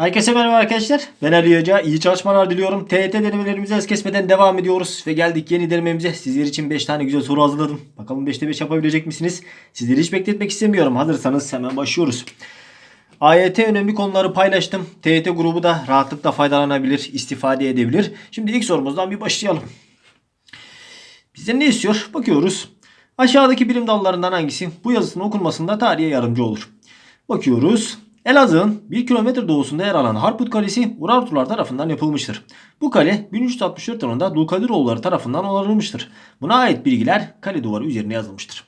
Herkese merhaba arkadaşlar. Ben Ali Hoca. İyi çalışmalar diliyorum. TYT denemelerimize es kesmeden devam ediyoruz. Ve geldik yeni denememize. Sizler için 5 tane güzel soru hazırladım. Bakalım 5'te 5 yapabilecek misiniz? Sizleri hiç bekletmek istemiyorum. Hazırsanız hemen başlıyoruz. AYT önemli konuları paylaştım. TYT grubu da rahatlıkla faydalanabilir, istifade edebilir. Şimdi ilk sorumuzdan bir başlayalım. Bizden ne istiyor? Bakıyoruz. Aşağıdaki bilim dallarından hangisi bu yazısının okunmasında tarihe yardımcı olur? Bakıyoruz. Elazığ'ın 1 kilometre doğusunda yer alan Harput Kalesi Urartular tarafından yapılmıştır. Bu kale 1364 yılında Dulkadiroğulları tarafından onarılmıştır. Buna ait bilgiler kale duvarı üzerine yazılmıştır.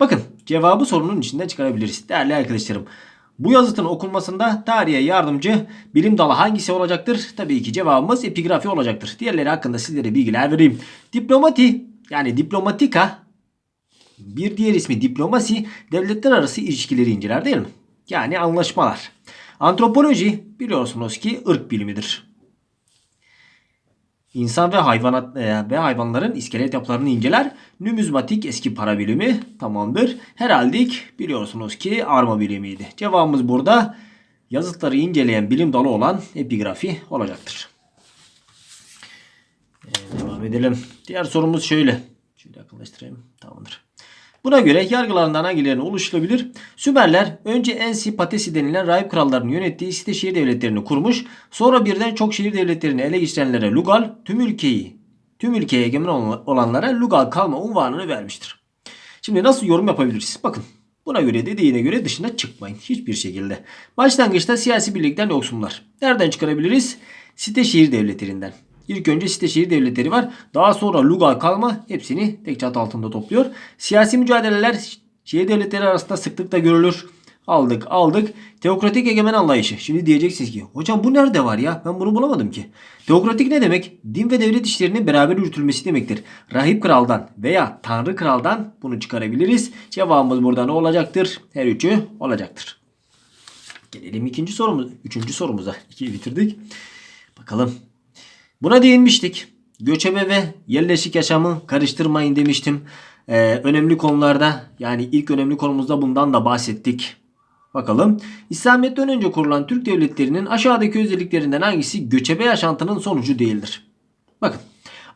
Bakın cevabı sorunun içinden çıkarabiliriz değerli arkadaşlarım. Bu yazıtın okunmasında tarihe yardımcı bilim dalı hangisi olacaktır? Tabii ki cevabımız epigrafi olacaktır. Diğerleri hakkında sizlere bilgiler vereyim. Diplomati yani diplomatika bir diğer ismi diplomasi devletler arası ilişkileri inceler değil mi? Yani anlaşmalar. Antropoloji biliyorsunuz ki ırk bilimidir. İnsan ve hayvanat e, ve hayvanların iskelet yapılarını inceler. Numizmatik eski para bilimi tamamdır. Heraldik biliyorsunuz ki arma bilimiydi. Cevabımız burada yazıtları inceleyen bilim dalı olan epigrafi olacaktır. Ee, devam edelim. Diğer sorumuz şöyle. Şöyle yakınlaştırayım. Tamamdır. Buna göre yargılarından hangilerini oluşturabilir? Sümerler önce Ensi Patesi denilen rahip krallarının yönettiği site şehir devletlerini kurmuş. Sonra birden çok şehir devletlerini ele geçirenlere Lugal, tüm ülkeyi, tüm ülkeye egemen olanlara Lugal kalma unvanını vermiştir. Şimdi nasıl yorum yapabiliriz? Bakın Buna göre dediğine göre dışına çıkmayın. Hiçbir şekilde. Başlangıçta siyasi birlikten yoksunlar. Nereden çıkarabiliriz? Site şehir devletlerinden. İlk önce site şehir devletleri var. Daha sonra Lugal kalma hepsini tek çatı altında topluyor. Siyasi mücadeleler şehir devletleri arasında sıklıkla görülür. Aldık aldık. Teokratik egemen anlayışı. Şimdi diyeceksiniz ki hocam bu nerede var ya? Ben bunu bulamadım ki. Teokratik ne demek? Din ve devlet işlerinin beraber yürütülmesi demektir. Rahip kraldan veya tanrı kraldan bunu çıkarabiliriz. Cevabımız burada ne olacaktır? Her üçü olacaktır. Gelelim ikinci sorumuz, üçüncü sorumuza. İkiyi bitirdik. Bakalım. Buna değinmiştik. Göçebe ve yerleşik yaşamı karıştırmayın demiştim. Ee, önemli konularda yani ilk önemli konumuzda bundan da bahsettik. Bakalım. İslamiyet'ten önce kurulan Türk devletlerinin aşağıdaki özelliklerinden hangisi göçebe yaşantının sonucu değildir? Bakın.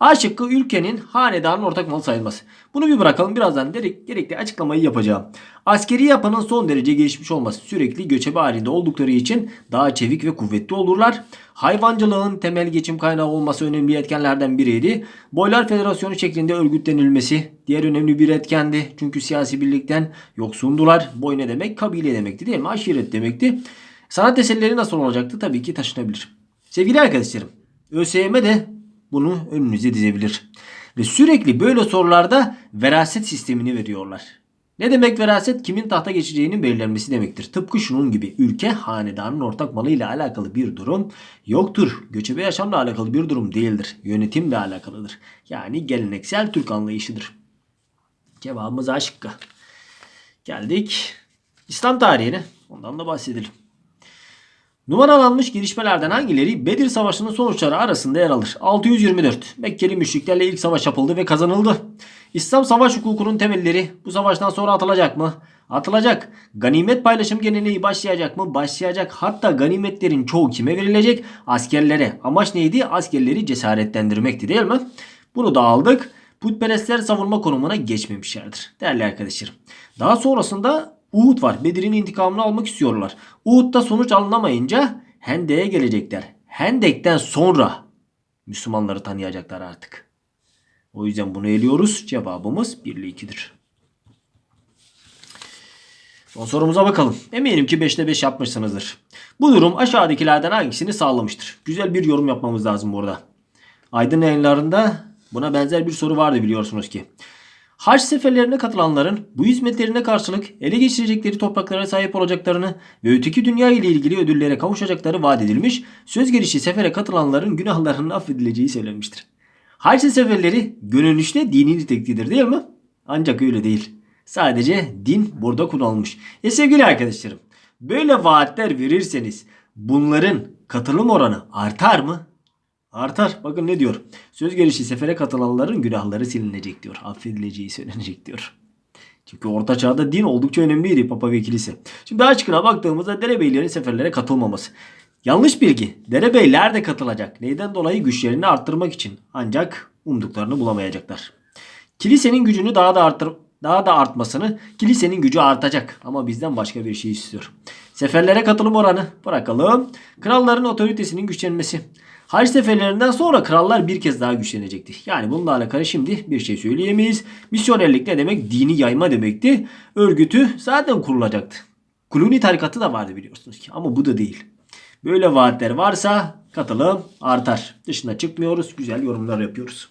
A şıkkı ülkenin hanedanın ortak malı sayılması. Bunu bir bırakalım. Birazdan direkt, gerekli açıklamayı yapacağım. Askeri yapının son derece gelişmiş olması sürekli göçebe halinde oldukları için daha çevik ve kuvvetli olurlar. Hayvancılığın temel geçim kaynağı olması önemli etkenlerden biriydi. Boylar Federasyonu şeklinde örgütlenilmesi diğer önemli bir etkendi. Çünkü siyasi birlikten yoksundular. Boy ne demek? Kabile demekti değil mi? Aşiret demekti. Sanat eserleri nasıl olacaktı? Tabii ki taşınabilir. Sevgili arkadaşlarım, ÖSYM de bunu önünüze dizebilir. Ve sürekli böyle sorularda veraset sistemini veriyorlar. Ne demek veraset? Kimin tahta geçeceğinin belirlenmesi demektir. Tıpkı şunun gibi ülke hanedanın ortak malıyla alakalı bir durum yoktur. Göçebe yaşamla alakalı bir durum değildir. Yönetimle alakalıdır. Yani geleneksel Türk anlayışıdır. Cevabımız A. Geldik İslam tarihine. Ondan da bahsedelim. Numaralanmış gelişmelerden hangileri Bedir Savaşı'nın sonuçları arasında yer alır? 624. Mekkeli müşriklerle ilk savaş yapıldı ve kazanıldı. İslam savaş hukukunun temelleri bu savaştan sonra atılacak mı? Atılacak. Ganimet paylaşım geleneği başlayacak mı? Başlayacak. Hatta ganimetlerin çoğu kime verilecek? Askerlere. Amaç neydi? Askerleri cesaretlendirmekti değil mi? Bunu da aldık. Putperestler savunma konumuna geçmemişlerdir. Değerli arkadaşlarım. Daha sonrasında Uhud var. Bedir'in intikamını almak istiyorlar. Uhud'da sonuç alınamayınca Hendek'e gelecekler. Hendek'ten sonra Müslümanları tanıyacaklar artık. O yüzden bunu eliyoruz. Cevabımız 1 ile 2'dir. Son sorumuza bakalım. Eminim ki 5'te 5 yapmışsınızdır. Bu durum aşağıdakilerden hangisini sağlamıştır? Güzel bir yorum yapmamız lazım burada. Aydın yayınlarında buna benzer bir soru vardı biliyorsunuz ki. Haç seferlerine katılanların bu hizmetlerine karşılık ele geçirecekleri topraklara sahip olacaklarını ve öteki dünya ile ilgili ödüllere kavuşacakları vaat edilmiş, söz gelişi sefere katılanların günahlarının affedileceği söylenmiştir. Haç seferleri görünüşte dini niteliklidir değil mi? Ancak öyle değil. Sadece din burada kullanılmış. E sevgili arkadaşlarım, böyle vaatler verirseniz bunların katılım oranı artar mı? Artar. Bakın ne diyor? Söz gelişi sefere katılanların günahları silinecek diyor. Affedileceği söylenecek diyor. Çünkü orta çağda din oldukça önemliydi Papa ve kilise. Şimdi açıkına baktığımızda derebeylerin seferlere katılmaması. Yanlış bilgi. Derebeyler de katılacak. Neyden dolayı güçlerini arttırmak için. Ancak umduklarını bulamayacaklar. Kilisenin gücünü daha da arttır daha da artmasını kilisenin gücü artacak ama bizden başka bir şey istiyor. Seferlere katılım oranı bırakalım. Kralların otoritesinin güçlenmesi. Haç seferlerinden sonra krallar bir kez daha güçlenecekti. Yani bununla alakalı şimdi bir şey söyleyemeyiz. Misyonerlik ne demek? Dini yayma demekti. Örgütü zaten kurulacaktı. Kuluni tarikatı da vardı biliyorsunuz ki ama bu da değil. Böyle vaatler varsa katılım artar. Dışına çıkmıyoruz. Güzel yorumlar yapıyoruz.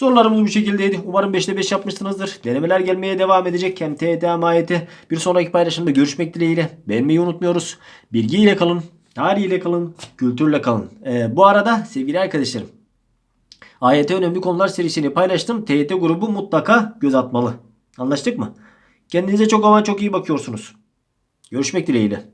Sorularımız bu şekildeydi. Umarım 5'te 5 yapmışsınızdır. Denemeler gelmeye devam edecek. Hem hem AYT. Bir sonraki paylaşımda görüşmek dileğiyle. Beğenmeyi unutmuyoruz. Bilgiyle kalın. Tarihiyle kalın. Kültürle kalın. Ee, bu arada sevgili arkadaşlarım. AYT önemli konular serisini paylaştım. TYT grubu mutlaka göz atmalı. Anlaştık mı? Kendinize çok ama çok iyi bakıyorsunuz. Görüşmek dileğiyle.